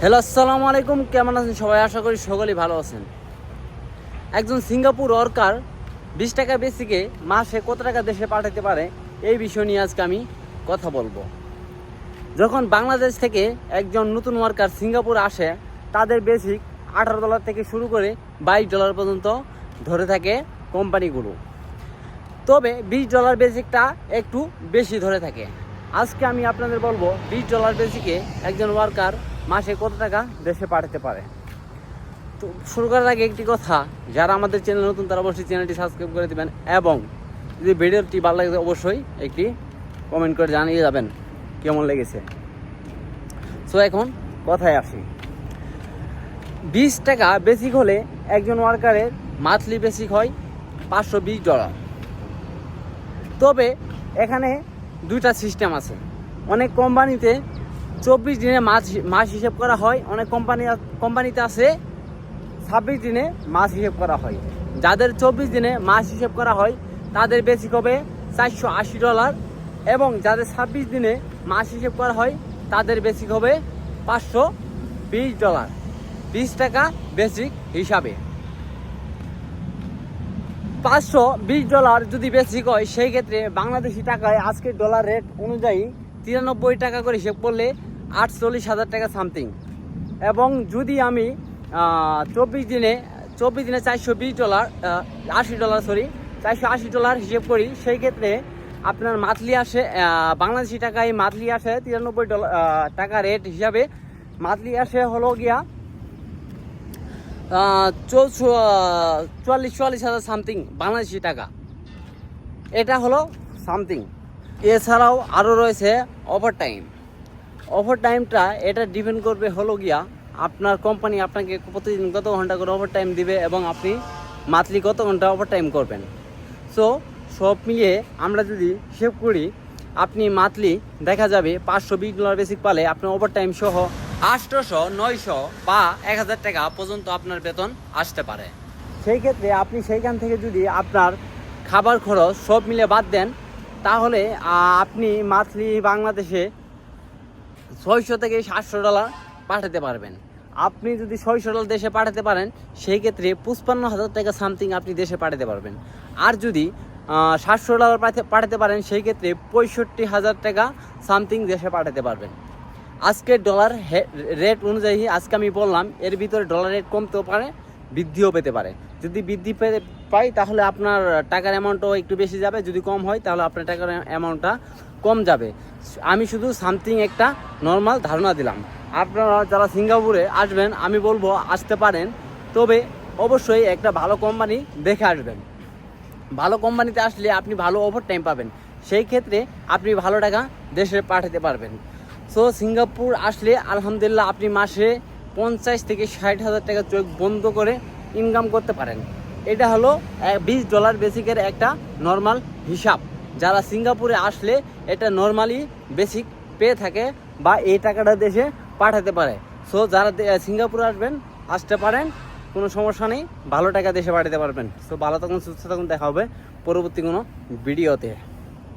Hello, আসসালামু আলাইকুম। কেমন আছেন সবাই? আশা করি সকলেই ভালো আছেন। একজন সিঙ্গাপুর ওয়ার্কার বিশ টাকা বেসিকে মাসে কত টাকা দেশে পাঠাতে পারে এই বিষয় নিয়ে আজকে আমি কথা বলব। যখন বাংলাদেশ থেকে একজন নতুন ওয়ার্কার সিঙ্গাপুর আসে, তাদের বেসিক আঠারো ডলার থেকে শুরু করে বাইশ ডলার পর্যন্ত ধরে থাকে কোম্পানিগুলো। তবে বিশ ডলার বেসিকটা একটু বেশি ধরে থাকে। আজকে আমি আপনাদের বলব, বিশ ডলার বেসিকে একজন ওয়ার্কার মাসে কত টাকা দেশে পাঠাতে পারে? তো শুরু করার আগে একটি কথা, যারা আমাদের চ্যানেল নতুন, তারা অবশ্যই চ্যানেলটি সাবস্ক্রাইব করে দেবেন এবং যদি ভিডিওটি ভালো লাগে, অবশ্যই একটি কমেন্ট করে জানিয়ে যাবেন কেমন লেগেছে। সো এখন কথায় আসি। বিশ টাকা বেসিক হলে একজন ওয়ার্কারের মান্থলি বেসিক হয় পাঁচশো বিশ ডলার তবে এখানে দুইটা সিস্টেম আছে। অনেক কোম্পানিতে চব্বিশ দিনে মাছ মাস হিসেব করা হয়। অনেক কোম্পানি কোম্পানিতে আছে। ছাব্বিশ দিনে মাস হিসেব করা হয়। যাদের চব্বিশ দিনে মাস হিসেব করা হয়, তাদের বেসিক হবে চারশো আশি ডলার। এবং যাদের ছাব্বিশ দিনে মাস হিসেব করা হয়, তাদের বেসিক হবে পাঁচশো বিশ ডলার। বিশ টাকা বেসিক হিসাবে। পাঁচশো বিশ ডলার যদি বেসিক হয়, সেই ক্ষেত্রে বাংলাদেশি টাকায় আজকের ডলার রেট অনুযায়ী তিরানব্বই টাকা করে হিসেব করলে আটচল্লিশ হাজার টাকা সামথিং। এবং যদি আমি চব্বিশ দিনে চব্বিশ দিনে চারশো বিশ ডলার আশি ডলার সরি চারশো আশি ডলার হিসেব করি, সেই ক্ষেত্রে আপনার মান্থলি আসে বাংলাদেশি টাকায় মান্থলি আসে তিরানব্বই ডলার টাকা রেট হিসাবে। মান্থলি আসে হলো গিয়া চুয়াল্লিশ চুয়াল্লিশ হাজার সামথিং বাংলাদেশি টাকা। এটা হলো সামথিং। এছাড়াও আরও রয়েছে ওভার টাইম ওভার টাইমটা এটা ডিপেন্ড করবে হলো গিয়া আপনার কোম্পানি আপনাকে প্রতিদিন কত ঘণ্টা করে ওভার টাইম দিবে এবং আপনি মান্থলি কত ঘণ্টা ওভার টাইম করবেন। সো সব মিলিয়ে আমরা যদি হিসেব করি, আপনি মান্থলি দেখা যাবে পাঁচশো বিশ ডলার বেসিক পালে আপনার ওভার টাইম সহ আটশোশো নয়শো বা এক হাজার টাকা পর্যন্ত আপনার বেতন আসতে পারে। সেই ক্ষেত্রে আপনি সেইখান থেকে যদি আপনার খাবার খরচ সব মিলে বাদ দেন তাহলে আপনি মান্থলি বাংলাদেশে ছয়শো থেকে সাতশো ডলার পাঠাতে পারবেন। আপনি যদি ছয়শো ডলার দেশে পাঠাতে পারেন, সেই ক্ষেত্রে পঁচপান্ন হাজার টাকা সামথিং আপনি দেশে পাঠাতে পারবেন। আর যদি সাতশো ডলার পাঠাতে পারেন, সেই ক্ষেত্রে পঁয়ষট্টি হাজার টাকা সামথিং দেশে পাঠাতে পারবেন। আজকের ডলার রেট অনুযায়ী, আজকে আমি বললাম, এর ভিতরে ডলার রেট কমতেও পারে, বৃদ্ধিও পেতে পারে। যদি বৃদ্ধি পেতে পাই, তাহলে আপনার টাকার অ্যামাউন্টও একটু বেশি যাবে। যদি কম হয়, তাহলে আপনার টাকার অ্যামাউন্টটা কম যাবে। আমি শুধু সামথিং একটা নর্মাল ধারণা দিলাম। আপনারা যারা সিঙ্গাপুরে আসবেন, আমি বলব আসতে পারেন। তবে অবশ্যই একটা ভালো কোম্পানি দেখে আসবেন। ভালো কোম্পানিতে আসলে আপনি ভালো ওভার টাইম পাবেন। সেই ক্ষেত্রে আপনি ভালো টাকা দেশে পাঠাতে পারবেন। সো সিঙ্গাপুর আসলে আলহামদুলিল্লাহ আপনি মাসে পঞ্চাশ থেকে ষাট হাজার টাকা চোখ বন্ধ করে ইনকাম করতে পারেন। এটা হলো বিশ ডলার বেসিকের একটা নর্মাল হিসাব। যারা সিঙ্গাপুরে আসলে এটা নর্মালি বেসিক পেয়ে থাকে বা এই টাকাটা দেশে পাঠাতে পারে। সো যারা সিঙ্গাপুরে আসবেন, আসতে পারেন, কোনো সমস্যা নেই, ভালো টাকা দেশে পাঠাতে পারবেন। সো ভালো থাকুন, সুস্থ থাকুন, দেখা হবে পরবর্তী কোনো ভিডিওতে।